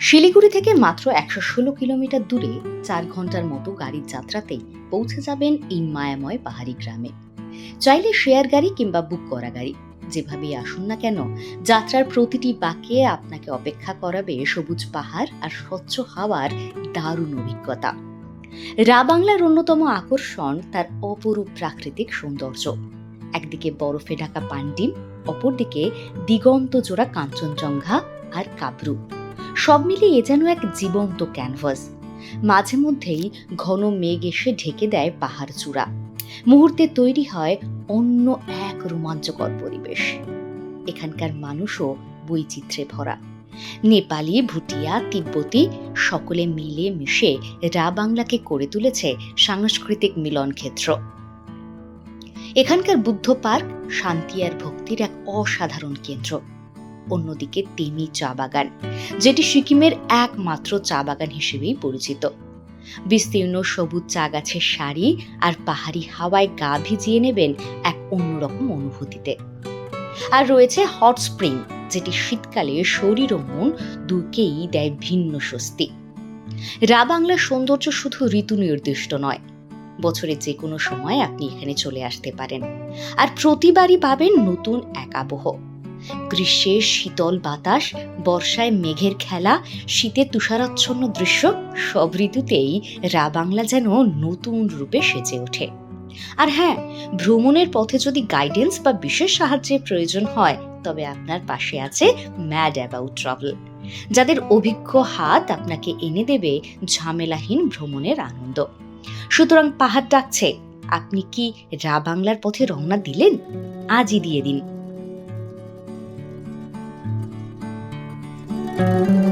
শিলিগুড়ি থেকে মাত্র একশো ষোলো কিলোমিটার দূরে চার ঘণ্টার মতো গাড়ির যাত্রাতেই পৌঁছে যাবেন এই মায়াময় পাহাড়ি গ্রামে। চাইলে শেয়ার গাড়ি কিংবা বুক করা গাড়ি, যেভাবেই আসুন না কেন, যাত্রার প্রতিটি বাঁকে আপনাকে অপেক্ষা করাবে সবুজ পাহাড় আর স্বচ্ছ হাওয়ার দারুণ অভিজ্ঞতা। রা বাংলার অন্যতম আকর্ষণ তার অপরূপ প্রাকৃতিক সৌন্দর্য। একদিকে বরফে ঢাকা পান্ডিম, অপরদিকে দিগন্ত জোড়া কাঞ্চনজঙ্ঘা আর কাবরু। সব মিলিয়ে যেন এক জীবন্ত ক্যানভাস। মাঝে মধ্যেই ঘন মেঘ এসে ঢেকে দেয় পাহাড় চূড়া। মুহূর্তে তৈরি হয় অন্য এক রোমাঞ্চকর পরিবেশ। এখানকার মানুষও বৈচিত্র্যে ভরা। নেপালি, ভুটিয়া, তিব্বতী সকলে মিলে মিশে রা বাংলাকে করে তুলেছে সাংস্কৃতিক মিলন ক্ষেত্র। এখানকার বুদ্ধ পার্ক শান্তি আর ভক্তির এক অসাধারণ কেন্দ্র। অন্যদিকে তেমি চা বাগান, যেটি সিকিমের একমাত্র চা বাগান হিসেবেই পরিচিত। বিস্তীর্ণ সবুজ চা গাছের সারি আর পাহাড়ি হাওয়ায় গা ভিজিয়ে নেবেন এক অন্যরকম অনুভূতিতে। আর রয়েছে হট স্প্রিং, যেটি শীতকালে শরীর ও মন দুকেই দেয় ভিন্ন স্বস্তি। রা বাংলার সৌন্দর্য শুধু ঋতু নির্দিষ্ট নয় বছরের যে কোনো সময় আপনি এখানে চলে আসতে পারেন। আর প্রতিবারই পাবেন নতুন এক আবহ। গ্রীষ্মের শীতল বাতাস, বর্ষায় মেঘের খেলা শীতে তুষারাচ্ছন্ন দৃশ্য, সব ঋতুতেই রা বাংলা যেন নতুন রূপে সেজে ওঠে। আর হ্যাঁ ভ্রমণের পথে যদি গাইডেন্স বা বিশেষ সাহায্যের প্রয়োজন হয়, তবে আপনার পাশে আছে ম্যাড অ্যাবাউট ট্রাভেল যাদের অভিজ্ঞ হাত আপনাকে এনে দেবে ঝামেলাহীন ভ্রমণের আনন্দ। সুতরাং পাহাড় ডাকছে, আপনি কি রা বাংলার পথে রওনা দিলেন? আজই দিয়ে দিন। Thank you.